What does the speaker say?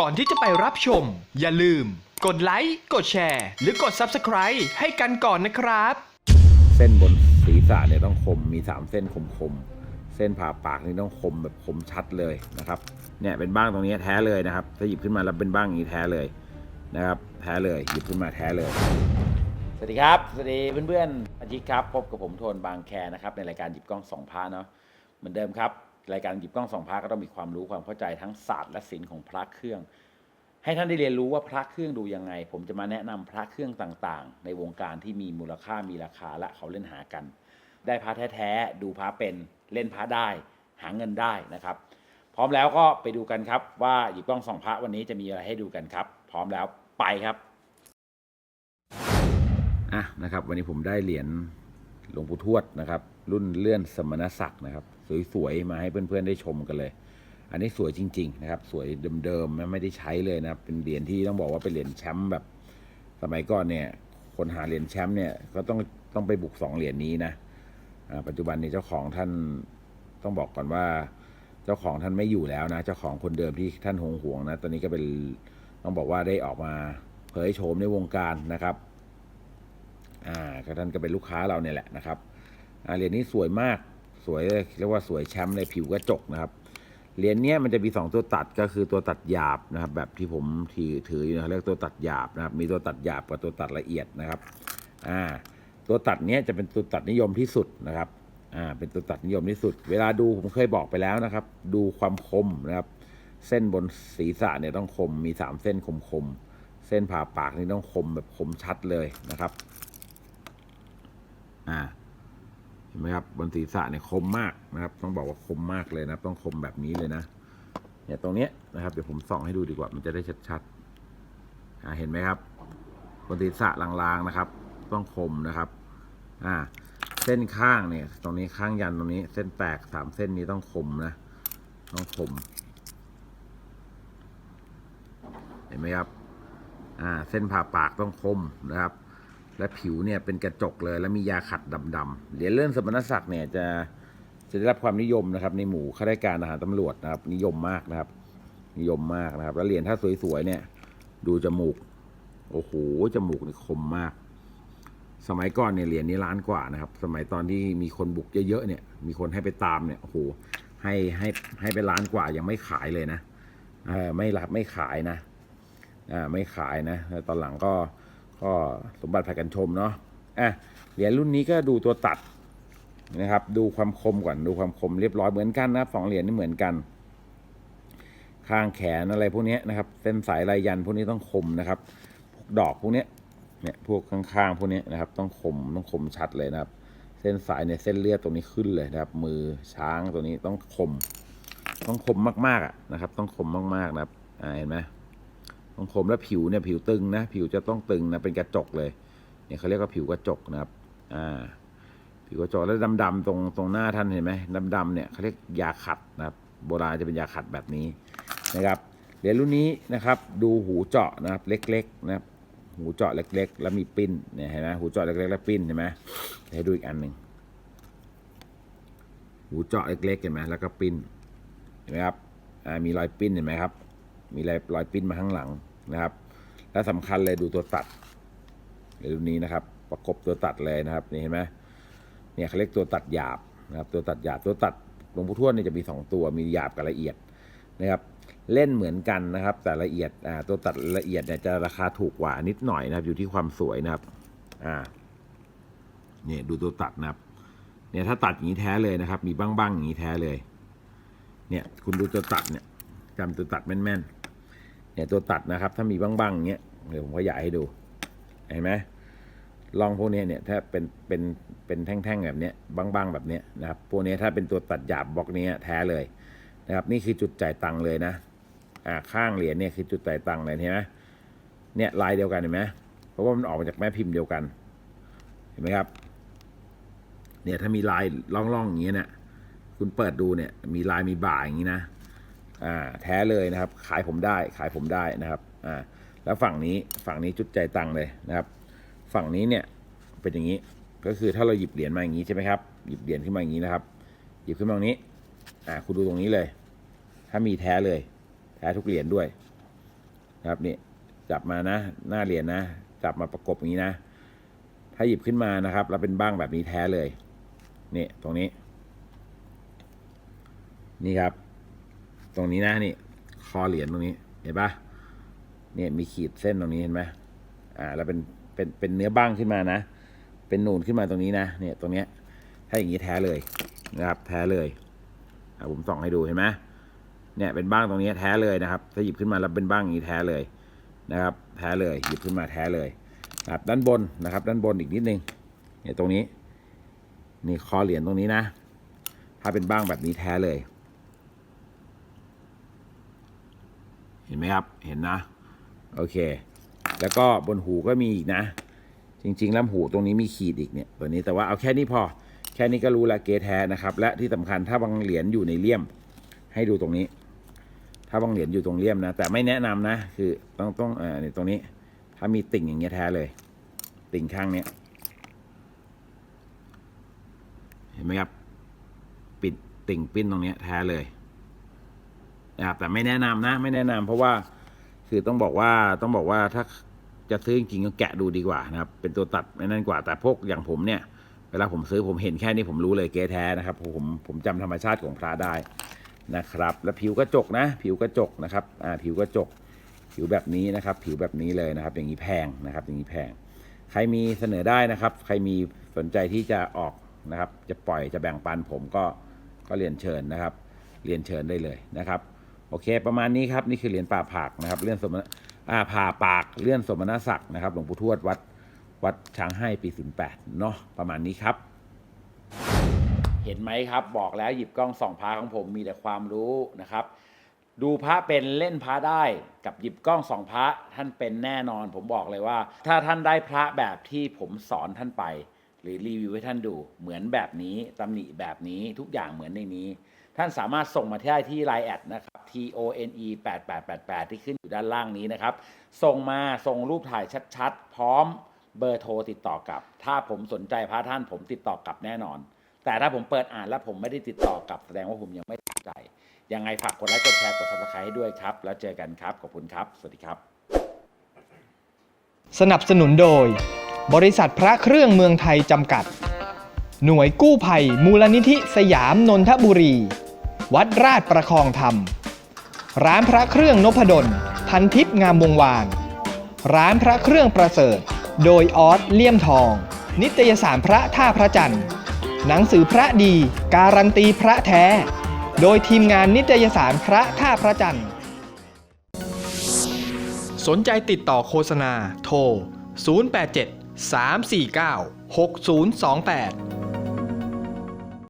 ก่อนที่จะไปรับชม อย่าลืม กดไลค์กดแชร์ หรือกด Subscribe ให้กันก่อนนะครับ เส้นบนศีรษะเนี่ยต้องคมมีสามเส้นคมคมๆเส้นผ่าปากนี่ต้องคมแบบคมชัดเลยนะครับเนี่ยเป็นบ้างตรงนี้แท้เลยนะครับถ้าหยิบขึ้นมาแล้วเป็นบ้างอย่างนี้แท้เลยนะครับแท้เลยหยิบขึ้นมาแท้เลย สวัสดีครับ สวัสดีเพื่อนๆอาทิตย์ครับ พบกับผมโทนบางแคนะครับ ในรายการหยิบกล้องสองพาเนาะเหมือนเดิมครับ รายการหยิบกล้องสองพาก็ต้องมีความรู้ความเข้าใจทั้งศาสตร์และศิลป์ของพระเครื่อง ให้ท่านได้เรียนรู้ว่าพระเครื่องดูยังไง ผมจะมาแนะนำพระเครื่องต่างๆ ในวงการที่มีมูลค่ามีราคาและเขาเล่นหากัน ได้พระแท้ๆดูพระเป็นเล่นพระได้หาเงินได้นะครับ พร้อมแล้วก็ไปดูกันครับ ว่าหยิบกล้องสองพระวันนี้จะมีอะไรให้ดูกันครับ พร้อมแล้วไปครับอะนะครับ วันนี้ผมได้เหรียญหลวงปู่ทวดนะครับ รุ่นเลื่อนสมณศักดิ์นะครับ สวยๆ มาให้เพื่อนๆได้ชมกันเลย อันนี้สวยจริง ๆ นะครับ สวยเดิมๆไม่ได้ใช้เลยนะครับ เป็นเหรียญที่ต้องบอกว่าเป็นเหรียญแชมป์แบบ สมัยก่อนเนี่ย คนหาเหรียญแชมป์เนี่ยก็ต้องต้องไปบุกสองเหรียญนี้นะปัจจุบันนี้เจ้าของท่านต้องบอกก่อนว่า เจ้าของท่านไม่อยู่แล้วนะ เจ้าของคนเดิมที่ท่านหงหวงนะ ตอนนี้ก็เป็นต้องบอกว่าได้ออกมาเผยโฉมในวงการนะครับ อ่าก็ท่านก็เป็นลูกค้าเราเนี่ยแหละนะครับ เหรียญนี้สวยมากสวยเรียกว่าสวยแชมป์ในผิวกระจกนะครับเหรียญนี้มันจะมีสองตัวตัดก็คือตัวตัดหยาบนะครับ แบบที่ผมถือถืออยู่นะเรียกตัวตัดหยาบนะครับมีตัวตัดหยาบกับตัวตัดละเอียดนะครับอ่าตัวตัดเนี้ยจะเป็นตัวตัดนิยมที่สุดนะครับอ่าเป็นตัวตัดนิยมที่สุด เวลาดูผมเคยบอกไปแล้วนะครับ ดูความคมนะครับ เส้นบนศีรษะเนี่ยต้องคมมีสามเส้นคมคมเส้นผ่าปากนี่ต้องคมแบบคมชัดเลยนะครับอ่า ห็นไหมครับบนศีรษะเนี่ยคมมากนะครับ ต้องบอกว่าคมมากเลยนะต้องคมแบบนี้เลยนะเนี่ยตรงเนี้ยนะครับเดี๋ยวผมส่องให้ดูดีกว่ามันจะได้ชัดๆเห็นไหมครับบนศีรษะลางๆนะครับ ต้องคมนะครับอ่าเส้นข้างเนี่ย ตรงนี้ข้างยันตรงนี้ เส้นแตกสามเส้นนี้ต้องคมนะต้องคม เห็นไหมครับอ่าเส้นผ่าปากต้องคมนะครับ และผิวเนี่ยเป็นกระจกเลย แล้วมียาขัดดำๆเหรียญเลื่อนสมณศักดิ์เนี่ยจะจะได้รับความนิยมนะครับ ในหมู่ข้าราชการทหารตำรวจนะครับ นิยมมากนะครับ นิยมมากนะครับ แล้วเหรียญถ้าสวยๆเนี่ย ดูจมูก โอ้โหจมูกนี่คมมาก สมัยก่อนเนี่ยเหรียญนี้ล้านกว่านะครับ สมัยตอนที่มีคนบุกเยอะๆเนี่ย มีคนให้ไปตามเนี่ยโอ้โหให้ให้ให้ไปล้านกว่ายังไม่ขายเลยนะออไม่รับไม่ขายนะอ่าไม่ขายนะตอนหลังก็ ก็สมบัติผัดกันชมเนาะอะเหรียญรุ่นนี้ก็ดูตัวตัดนะครับ ดูความคมก่อนดูความคมเรียบร้อยเหมือนกันนะครับสองเหรียญนี่เหมือนกัน ข้างแขนอะไรพวกนี้นะครับ เส้นสายลายยันพวกนี้ต้องคมนะครับพวกดอกพวกนี้เนี่ยพวกข้างๆพวกนี้นะครับ ต้องคมต้องคมชัดเลยนะครับ เส้นสายเนี่ยเส้นเลือดตรงนี้ขึ้นเลยนะครับ มือช้างตัวนี้ต้องคม ต้องคมมากๆอะนะครับ ต้องคมมากๆนะครับอ่าเห็นไหม ของผมแล้วผิวเนี่ยผิวตึงนะ ผิวจะต้องตึงนะเป็นกระจกเลย เนี่ยเขาเรียกว่าผิวกระจกนะครับ อ่า ผิวกระจกแล้วดำๆตรงตรงหน้าท่านเห็นไหมดำๆเนี่ยเขาเรียกยาขัดนะครับ โบราณจะเป็นยาขัดแบบนี้นะครับเหรียญรุ่นนี้นะครับ ดูหูเจาะนะครับ เล็กๆนะครับ หูเจาะเล็ก ๆ แล้วมีปิ้นเนี่ยเห็นไหมหูเจาะเล็กๆแล้วปิ้นเห็นไหมให้ดูอีกอันหนึ่งหูเจาะเล็กๆเห็นไหมแล้วก็ปิ้นเห็นไหมครับมีรอยปิ้นเห็นไหมครับ มีรอยรอยปิ้นมาข้างหลังนะครับ และสำคัญเลยดูตัวตัดในรุ่นนี้นะครับ ประกบตัวตัดเลยนะครับนี่เห็นไหมเนี่ยเขาเรียกตัวตัดหยาบนะครับ ตัวตัดหยาบตัวตัดหลวงปู่ทวดเนี่ยจะมีสองตัวมีหยาบกับละเอียดนะครับเล่นเหมือนกันนะครับ แต่ละเอียดอ่าตัวตัดละเอียดเนี่ยจะราคาถูกกว่านิดหน่อยนะครับ อยู่ที่ความสวยนะครับอ่าเนี่ยดูตัวตัดนะครับเนี่ยถ้าตัดอย่างนี้แท้เลยนะครับ มีบ้างๆอย่างนี้แท้เลย เนี่ยคุณดูตัวตัดเนี่ยจำตัวตัดแม่นๆ เนี่ยตัวตัดนะครับ ถ้ามีบ้างๆอย่างเงี้ยเดี๋ยวผมขยายให้ดูเห็นไหมลองพวกนี้เนี่ยถ้าเป็นเป็นเป็นแท่งๆแบบเนี้ยบ้างๆแบบเนี้ยนะครับพวกนี้ถ้าเป็นตัวตัดหยาบบล็อกเนี้ยแท้เลยนะครับ นี่คือจุดจ่ายตังค์เลยนะอ่าข้างเหรียญเนี่ยคือจุดจ่ายตังค์เลยเห็นไหมเนี่ยลายเดียวกันเห็นไหมเพราะว่ามันออกมาจากแม่พิมพ์เดียวกัน เห็นไหมครับ เนี่ยถ้ามีลายล่องๆอย่างเงี้ยเนี่ยคุณเปิดดูเนี่ยมีลายมีบ่าอย่างนี้นะ อ่าแท้เลยนะครับ ขายผมได้ขายผมได้นะครับอ่าแล้วฝั่งนี้ฝั่งนี้จุดใจตังเลยนะครับ ฝั่งนี้เนี่ยเป็นอย่างนี้ก็คือถ้าเราหยิบเหรียญมาอย่างนี้ใช่ไหมครับหยิบเหรียญขึ้นมาอย่างนี้นะครับ หยิบขึ้นมาตรงนี้อ่าคุณดูตรงนี้เลย ถ้ามีแท้เลย แท้ทุกเหรียญด้วยนะครับนี่จับมานะ หน้าเหรียญนะ จับมาประกบอย่างนี้นะ ถ้าหยิบขึ้นมานะครับ แล้วเป็นบ้างแบบนี้แท้เลยนี่ตรงนี้ นี่ครับ ตรงนี้นะนี่ คอเหรียญตรงนี้เห็นปะเนี่ยมีขีดเส้นตรงนี้เห็นไหมอ่าแล้วเป็นเป็นเป็นเนื้อบ้างขึ้นมานะ เป็นนูนขึ้นมาตรงนี้นะเนี่ยตรงเนี้ยถ้าอย่างนี้แท้เลยนะครับ แท้เลยอะผมส่องให้ดูเห็นไหมเนี่ยเป็นบ้างตรงนี้แท้เลยนะครับ ถ้าหยิบขึ้นมาแล้วเป็นบ้างอย่างนี้แท้เลยนะครับ แท้เลยหยิบขึ้นมาแท้เลยครับด้านบนนะครับ ด้านบนอีกนิดนึงเนี่ยตรงนี้ นี่คอเหรียญตรงนี้นะ ถ้าเป็นบ้างแบบนี้แท้เลย ห็นไหมครับ เห็นนะ โอเค แล้วก็บนหูก็มีอีกนะ จริงๆแล้วหูตรงนี้มีขีดอีกเนี่ยตัวนี้แต่ว่าเอาแค่นี้พอ แค่นี้ก็รู้ละเกแท้นะครับ และที่สำคัญถ้าบางเหรียญอยู่ในเลี่ยม ให้ดูตรงนี้ ถ้าบางเหรียญอยู่ตรงเลี่ยมนะ แต่ไม่แนะนำนะ คือต้องต้องเอ่อเนี่ยตรงนี้ ถ้ามีติ่งอย่างเงี้ยแท้เลย ติ่งข้างเนี้ย เห็นไหมครับ ปิดติ่งปิ้นตรงเนี้ยแท้เลย นะครับแต่ไม่แนะนำนะ ไม่แนะนำเพราะว่าคือต้องบอกว่าต้องบอกว่าถ้าจะซื้อจริงก็แกะดูดีกว่านะครับ เป็นตัวตัดไม่นั่นกว่า แต่พวกอย่างผมเนี่ย เวลาผมซื้อผมเห็นแค่นี้ผมรู้เลยเก๊แท้นะครับผมผมจำธรรมชาติของพระได้นะครับ แล้วผิวกระจกนะ ผิวกระจกนะครับอ่าผิวกระจก ผิวแบบนี้นะครับ ผิวแบบนี้เลยนะครับ อย่างนี้แพงนะครับ อย่างนี้แพง ใครมีเสนอได้นะครับ ใครมีสนใจที่จะออกนะครับ จะปล่อยจะแบ่งปันผมก็ก็เรียนเชิญนะครับ เรียนเชิญได้เลยนะครับ โอเค ประมาณนี้ครับนี่คือเหรียญป่าผากนะครับเลื่อนสมณอ่าผ่าปากเลื่อนสมณศักดิ์นะครับหลวงปู่ทวดวัดวัดช้างให้ปี 08เนาะประมาณนี้ครับ เห็นไหมครับ บอกแล้วหยิบกล้องส่องพระของผมมีแต่ความรู้นะครับ ดูพระเป็นเล่นพระได้กับหยิบกล้องส่องพระท่านเป็นแน่นอน ผมบอกเลยว่า ถ้าท่านได้พระแบบที่ผมสอนท่านไป หรือรีวิวให้ท่านดูเหมือนแบบนี้ตำหนิแบบนี้ทุกอย่างเหมือนในนี้ ท่านสามารถส่งมาได้ที่ Line แอดนะครับ T O N E 8888 ที่ขึ้นอยู่ด้านล่างนี้นะครับ ส่งมาส่งรูปถ่ายชัดๆ พร้อมเบอร์โทรติดต่อกลับ ถ้าผมสนใจพระท่านผมติดต่อกลับแน่นอน แต่ถ้าผมเปิดอ่านแล้วผมไม่ได้ติดต่อกลับ แสดงว่าผมยังไม่สนใจ ยังไงฝากกดไลค์กดแชร์กด subscribe ให้ด้วยครับ แล้วเจอกันครับขอบคุณครับ สวัสดีครับ สนับสนุนโดย บริษัทพระเครื่องเมืองไทยจำกัด หน่วยกู้ภัยมูลนิธิสยามนนทบุรี วัดราชประคองธรรม ร้านพระเครื่องนพดล พันทิพย์งามวงวาน ร้านพระเครื่องประเสริฐ โดยออสเลี่ยมทอง นิตยสารพระท่าพระจันทร์ หนังสือพระดี การันตีพระแท้ โดยทีมงานนิตยสารพระท่าพระจันทร์ สนใจติดต่อโฆษณาโทร 087 349 6028